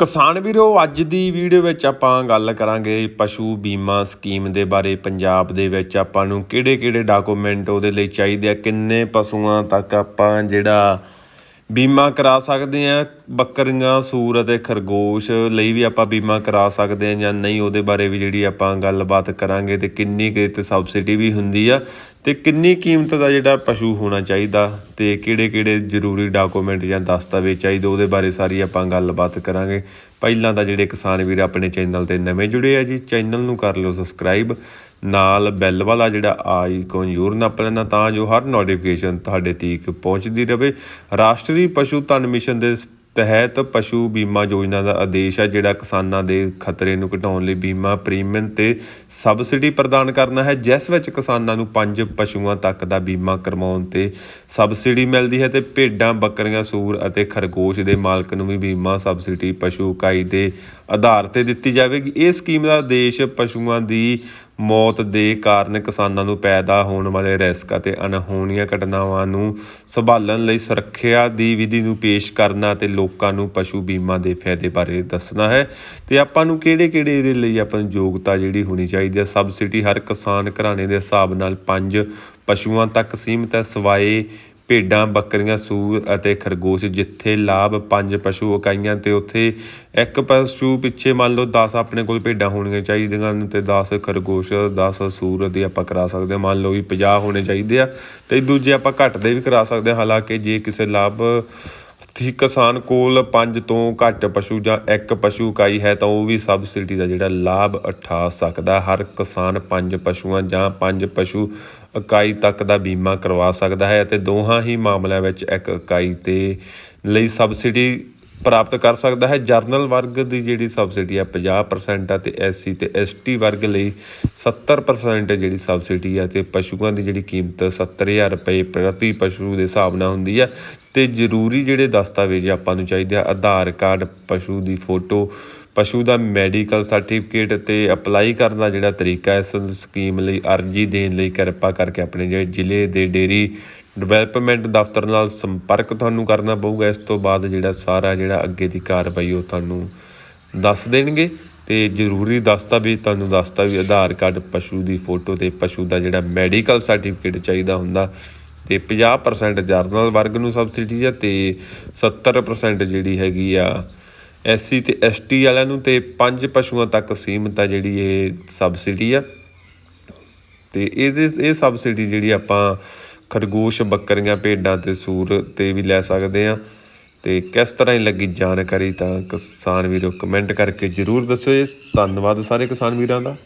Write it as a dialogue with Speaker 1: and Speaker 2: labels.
Speaker 1: ਕਿਸਾਨ ਵੀਰੋ, ਅੱਜ ਦੀ ਵੀਡੀਓ ਵਿੱਚ ਆਪਾਂ ਗੱਲ ਕਰਾਂਗੇ ਪਸ਼ੂ ਬੀਮਾ ਸਕੀਮ ਦੇ ਬਾਰੇ। ਪੰਜਾਬ ਦੇ ਵਿੱਚ ਆਪਾਂ ਨੂੰ ਕਿਹੜੇ-ਕਿਹੜੇ ਡਾਕੂਮੈਂਟ ਉਹਦੇ ਲਈ ਚਾਹੀਦੇ ਆ, ਕਿੰਨੇ ਪਸ਼ੂਆਂ ਤੱਕ ਆਪਾਂ ਜਿਹੜਾ ਬੀਮਾ ਕਰਾ ਸਕਦੇ ਆ, ਬੱਕਰੀਆਂ, ਸੂਰ ਅਤੇ ਖਰਗੋਸ਼ ਲਈ ਵੀ ਆਪਾਂ ਬੀਮਾ ਕਰਾ ਸਕਦੇ ਆ ਜਾਂ ਨਹੀਂ, ਉਹਦੇ ਬਾਰੇ ਵੀ ਜਿਹੜੀ ਆਪਾਂ ਗੱਲਬਾਤ ਕਰਾਂਗੇ ਤੇ ਕਿੰਨੀ ਕੁ ਤੇ ਸਬਸਿਡੀ ਵੀ ਹੁੰਦੀ ਆ ਤੇ ਕਿੰਨੀ ਕੀਮਤ ਦਾ ਜਿਹੜਾ ਪਸ਼ੂ ਹੋਣਾ ਚਾਹੀਦਾ ਤੇ ਕਿਹੜੇ-ਕਿਹੜੇ ਜ਼ਰੂਰੀ ਡਾਕੂਮੈਂਟ ਜਾਂ ਦਸਤਾਵੇਜ਼ ਚਾਹੀਦੇ, ਉਹਦੇ ਬਾਰੇ ਸਾਰੀ ਆਪਾਂ ਗੱਲਬਾਤ ਕਰਾਂਗੇ। ਪਹਿਲਾਂ ਤਾਂ ਜਿਹੜੇ ਕਿਸਾਨ ਵੀਰ ਆਪਣੇ ਚੈਨਲ ਤੇ ਨਵੇਂ ਜੁੜੇ ਆ ਜੀ, ਚੈਨਲ ਨੂੰ ਕਰ ਲਿਓ ਸਬਸਕ੍ਰਾਈਬ ਨਾਲ ਬੈਲ ਵਾਲਾ ਜਿਹੜਾ ਆਈਕਨ ਜ਼ਰੂਰ ਨੱਪ ਲੈਣਾ ਤਾਂ ਜੋ ਹਰ ਨੋਟੀਫਿਕੇਸ਼ਨ ਤੁਹਾਡੇ ਤੀਕ ਪਹੁੰਚਦੀ ਰਹੇ ਰਾਸ਼ਟਰੀ ਪਸ਼ੂ ਧਨ ਮਿਸ਼ਨ ਦੇ ਤਹਿਤ ਪਸ਼ੂ ਬੀਮਾ ਯੋਜਨਾ ਦਾ ਆਦੇਸ਼ ਹੈ, ਜਿਹੜਾ ਕਿਸਾਨਾਂ ਦੇ ਖਤਰੇ ਨੂੰ ਘਟਾਉਣ ਲਈ ਬੀਮਾ ਪ੍ਰੀਮੀਅਮ ਤੇ ਸਬਸਿਡੀ ਪ੍ਰਦਾਨ ਕਰਨਾ ਹੈ। ਜਿਸ ਵਿੱਚ ਕਿਸਾਨਾਂ ਨੂੰ ਪੰਜ ਪਸ਼ੂਆਂ ਤੱਕ ਦਾ ਬੀਮਾ ਕਰਵਾਉਣ ਤੇ ਸਬਸਿਡੀ ਮਿਲਦੀ ਹੈ ਤੇ ਭੇਡਾਂ, ਬੱਕਰੀਆਂ, ਸੂਰ ਅਤੇ ਖਰਗੋਸ਼ ਦੇ ਮਾਲਕ ਨੂੰ ਵੀ ਬੀਮਾ ਸਬਸਿਡੀ ਪਸ਼ੂ ਇਕਾਈ ਦੇ ਆਧਾਰ ਤੇ ਦਿੱਤੀ ਜਾਵੇਗੀ। ਇਹ ਸਕੀਮ ਦਾ ਉਦੇਸ਼ ਪਸ਼ੂਆਂ ਦੀ ਮੌਤ ਦੇ ਕਾਰਨ ਕਿਸਾਨਾਂ ਨੂੰ ਪੈਦਾ ਹੋਣ ਵਾਲੇ ਰਿਸਕ ਅਤੇ ਅਣਹੋਣੀਆਂ ਘਟਨਾਵਾਂ ਨੂੰ ਸੰਭਾਲਣ ਲਈ ਸੁਰੱਖਿਆ ਦੀ ਵਿਧੀ ਨੂੰ ਪੇਸ਼ ਕਰਨਾ ਤੇ ਲੋਕਾਂ ਨੂੰ ਪਸ਼ੂ ਬੀਮਾ ਦੇ ਫਾਇਦੇ ਬਾਰੇ ਦੱਸਣਾ ਹੈ। ਤੇ ਆਪਾਂ ਨੂੰ ਕਿਹੜੇ-ਕਿਹੜੇ ਇਹਦੇ ਲਈ ਆਪਾਂ ਨੂੰ ਯੋਗਤਾ ਜਿਹੜੀ ਹੋਣੀ ਚਾਹੀਦੀ ਹੈ? ਸਬਸਿਡੀ ਹਰ ਕਿਸਾਨ ਘਰਾਣੇ ਦੇ ਹਿਸਾਬ ਨਾਲ ਪੰਜ ਪਸ਼ੂਆਂ ਤੱਕ ਸੀਮਿਤ ਹੈ। ਸਵਾਏ ਭੇਡਾਂ, ਬੱਕਰੀਆਂ, ਸੂਰ ਅਤੇ ਖਰਗੋਸ਼, ਜਿੱਥੇ ਲਾਭ ਪੰਜ ਪਸ਼ੂ ਇਕਾਈਆਂ ਤੇ ਉੱਥੇ ਇੱਕ ਪਸ਼ੂ ਪਿੱਛੇ ਮੰਨ ਲਓ 10 ਆਪਣੇ ਕੋਲ ਭੇਡਾਂ ਹੋਣੀਆਂ ਚਾਹੀਦੀਆਂ ਨੇ ਤੇ 10 ਖਰਗੋਸ਼ 10 ਸੂਰ ਦੀ ਆਪਾਂ ਕਰਾ ਸਕਦੇ ਹਾਂ। ਮੰਨ ਲਓ ਵੀ 50 ਹੋਣੇ ਚਾਹੀਦੇ ਆ ਤੇ ਦੂਜੇ ਆਪਾਂ ਘੱਟ ਦੇ ਵੀ ਕਰਾ ਸਕਦੇ ਹਾਂ। ਹਾਲਾਂਕਿ ਜੇ ਕਿਸੇ ਲਾਭ ਤੇ ਕਿਸਾਨ ਕੋਲ ਪੰਜ ਤੋਂ ਘੱਟ ਪਸ਼ੂ ਜਾਂ ਇੱਕ ਪਸ਼ੂ ਇਕਾਈ ਹੈ ਤਾਂ ਉਹ ਵੀ ਸਬਸਿਡੀ ਦਾ ਜਿਹੜਾ ਲਾਭ ਉਠਾ ਸਕਦਾ। ਹਰ ਕਿਸਾਨ ਪੰਜ ਪਸ਼ੂਆਂ ਜਾਂ ਪੰਜ ਪਸ਼ੂ ਇਕਾਈ ਤੱਕ ਦਾ ਬੀਮਾ ਕਰਵਾ ਸਕਦਾ ਹੈ ਅਤੇ ਦੋਹਾਂ ਹੀ ਮਾਮਲਿਆਂ ਵਿੱਚ ਇੱਕ ਇਕਾਈ ਤੇ ਲਈ ਸਬਸਿਡੀ ਪ੍ਰਾਪਤ ਕਰ ਸਕਦਾ ਹੈ। ਜਰਨਲ ਵਰਗ ਦੀ ਜਿਹੜੀ ਸਬਸਿਡੀ ਹੈ 50% ਆ ਤੇ ਐਸਸੀ ਤੇ ਐਸਟੀ ਵਰਗ ਲਈ 70% ਜਿਹੜੀ ਸਬਸਿਡੀ ਆ ਤੇ ਪਸ਼ੂਆਂ ਦੀ ਜਿਹੜੀ ਕੀਮਤ 70000 ਰੁਪਏ ਪ੍ਰਤੀ ਪਸ਼ੂ ਦੇ ਹਿਸਾਬ ਨਾਲ ਹੁੰਦੀ ਆ ਅਤੇ ਜ਼ਰੂਰੀ ਜਿਹੜੇ ਦਸਤਾਵੇਜ਼ ਆਪਾਂ ਨੂੰ ਚਾਹੀਦੇ ਆ, ਆਧਾਰ ਕਾਰਡ, ਪਸ਼ੂ ਦੀ ਫੋਟੋ, ਪਸ਼ੂ ਦਾ ਮੈਡੀਕਲ ਸਰਟੀਫਿਕੇਟ ਅਤੇ ਅਪਲਾਈ ਕਰਨ ਦਾ ਜਿਹੜਾ ਤਰੀਕਾ ਇਸ ਸਕੀਮ ਲਈ ਅਰਜ਼ੀ ਦੇਣ ਲਈ ਕਿਰਪਾ ਕਰਕੇ ਆਪਣੇ ਜਿਹੜੇ ਜ਼ਿਲ੍ਹੇ ਦੇ ਡੇਰੀ ਡਿਵੈਲਪਮੈਂਟ ਦਫ਼ਤਰ ਨਾਲ ਸੰਪਰਕ ਤੁਹਾਨੂੰ ਕਰਨਾ ਪਊਗਾ। ਇਸ ਤੋਂ ਬਾਅਦ ਜਿਹੜਾ ਸਾਰਾ ਜਿਹੜਾ ਅੱਗੇ ਦੀ ਕਾਰਵਾਈ ਉਹ ਤੁਹਾਨੂੰ ਦੱਸ ਦੇਣਗੇ ਤੇ ਜ਼ਰੂਰੀ ਦਸਤਾਵੇਜ਼ ਤੁਹਾਨੂੰ ਦੱਸਤਾ ਵੀ ਆਧਾਰ ਕਾਰਡ, ਪਸ਼ੂ ਦੀ ਫੋਟੋ ਤੇ ਪਸ਼ੂ ਦਾ ਜਿਹੜਾ ਮੈਡੀਕਲ ਸਰਟੀਫਿਕੇਟ ਚਾਹੀਦਾ ਹੁੰਦਾ ਤੇ 50% ਜਰਨਲ ਵਰਗ ਨੂੰ ਸਬਸਿਡੀ ਆ ਤੇ 70% ਜਿਹੜੀ ਹੈਗੀ ਆ ਐਸਸੀ ਤੇ ਐਸਟੀ ਵਾਲਿਆਂ ਨੂੰ ਤੇ ਪੰਜ ਪਸ਼ੂਆਂ ਤੱਕ ਸੀਮਤ ਆ ਜਿਹੜੀ ਇਹ ਸਬਸਿਡੀ ਆ। ਤੇ ਇਹਦੇ ਇਹ ਸਬਸਿਡੀ ਜਿਹੜੀ ਆਪਾਂ ਖਰਗੋਸ਼, ਬੱਕਰੀਆਂ, ਭੇਡਾਂ ਤੇ ਸੂਰ ਤੇ ਵੀ ਲੈ ਸਕਦੇ ਆ। ਤੇ ਕਿਸ ਤਰ੍ਹਾਂ ਹੀ ਲੱਗੀ ਜਾਣਕਾਰੀ ਤਾਂ ਕਿਸਾਨ ਵੀਰੋ ਕਮੈਂਟ ਕਰਕੇ ਜਰੂਰ ਦੱਸੋ ਜੀ। ਧੰਨਵਾਦ ਸਾਰੇ ਕਿਸਾਨ ਵੀਰਾਂ ਦਾ।